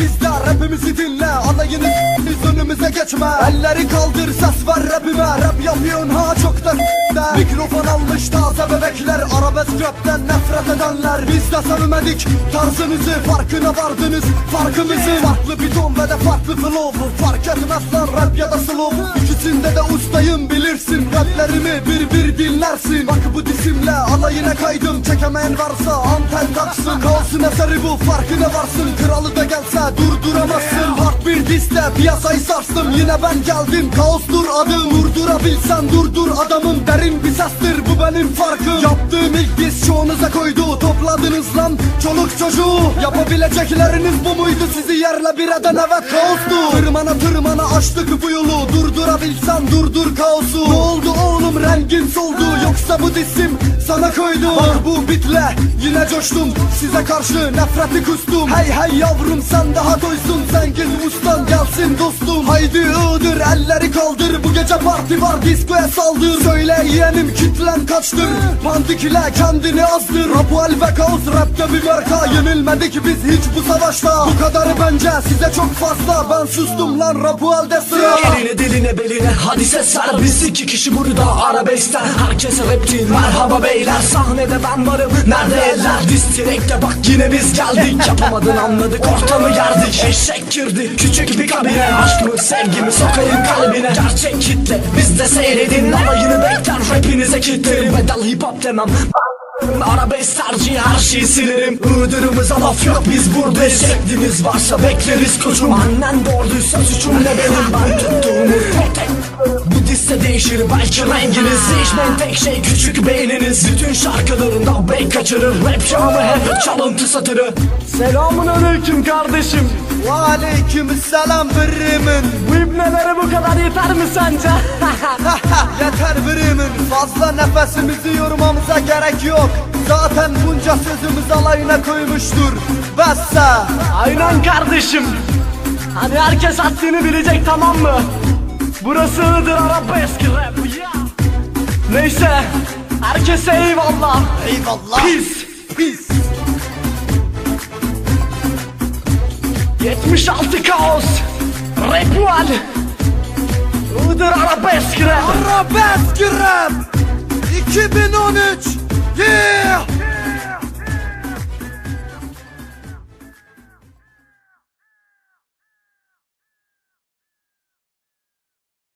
bizde rapimizi dinle Alayını biz önümüze geçme. Elleri kaldır ses ver rapime Rap yapıyorsun ha çok da de. Mikrofon almış taze bebekler Arabesk rapten nefret edenler. Biz de sevmedik tarzınızı Farkına vardınız farkımızı. Farklı bir ton ve de farklı flow Fark etmez lan rap ya da slow. İkisinde de ustayım bilirsin Raplerimi bir bir dinlersin. Bak bu disimle alayına kaydım. Çekemeyen varsa anten taksın. Kaosun eseri bu farkına varsın. Kralı da gelse durduramazsın. Hard bir disle piyasayı sarstım. Yine ben geldim. Kaostur adım Durdurabilsen durdur adamım Derin bir sestir. Bu benim farkım. Yaptığım ilk diz çoğunuza koydu Topladınız lan? Çoluk çocuğu Yapabilecekleriniz bu muydu? Sizi yerle bir eden evet kaostu Tırmana tırmana açtık bu yolu. Durdurabilsen durdur kaosu. Ne oldu oğlum? Rengin soldu. Yoksa bu disim sana koydu. Bak bu bitle yine coştum. Size karşı nefreti kustum. Hey hey yavrum sen daha doysun. Zengin ustan gelsin dostum. Haydi Iğdır elleri kaldır gece parti var diskoya saldır. Söyle yeğenim kitlen kaçtır. Pandik ile kendini azdır. Rapuel ve kaos rapte bir marka. Yenilmedik biz hiç bu savaşta. Bu kadarı bence size çok fazla. Ben sustum lan Rapuel'de sıra. Eline diline beline hadi ses ver Biz iki kişi burada arabeskten Herkese rapçi merhaba beyler. Sahnede ben varım. Nerede eller? Direkte bak yine biz geldik. Yapamadın anladık. Ortamı yerdik. Eşek girdi. Küçük bir kabine. Aşkımı sevgimi sokayım kalbine. Gerçek kitle. Biz de seyredin Alayını bekler rapinize kilitlerim Metal hip hop demem. Arabesk tercih her şeyi silerim. Iğdırımıza laf yok. Biz buradayız Şekliniz varsa bekleriz koçum. Annen doğurduysa suçum ne benim? Ben değişir belki renginiz. Değişmeyen tek şey küçük beyniniz. Bütün şarkılarında bey kaçırır. Rap şamı hep çalıntı satırı. Selamun aleyküm kardeşim. Ve aleyküm selam birimin Bu ibnelere bu kadar yeter mi sence? Yeter birimin Fazla nefesimizi yormamıza gerek yok. Zaten bunca sözümüz alayına koymuştur. Besse Aynen kardeşim. Hani herkes haddini bilecek tamam mı? Burası Iğdır arabesk rap. Neyse. Herkese eyvallah. Eyvallah Pis. Pis 76 kaos. Repual. Iğdır arabesk rap. Arabesk rap 2013 Yeah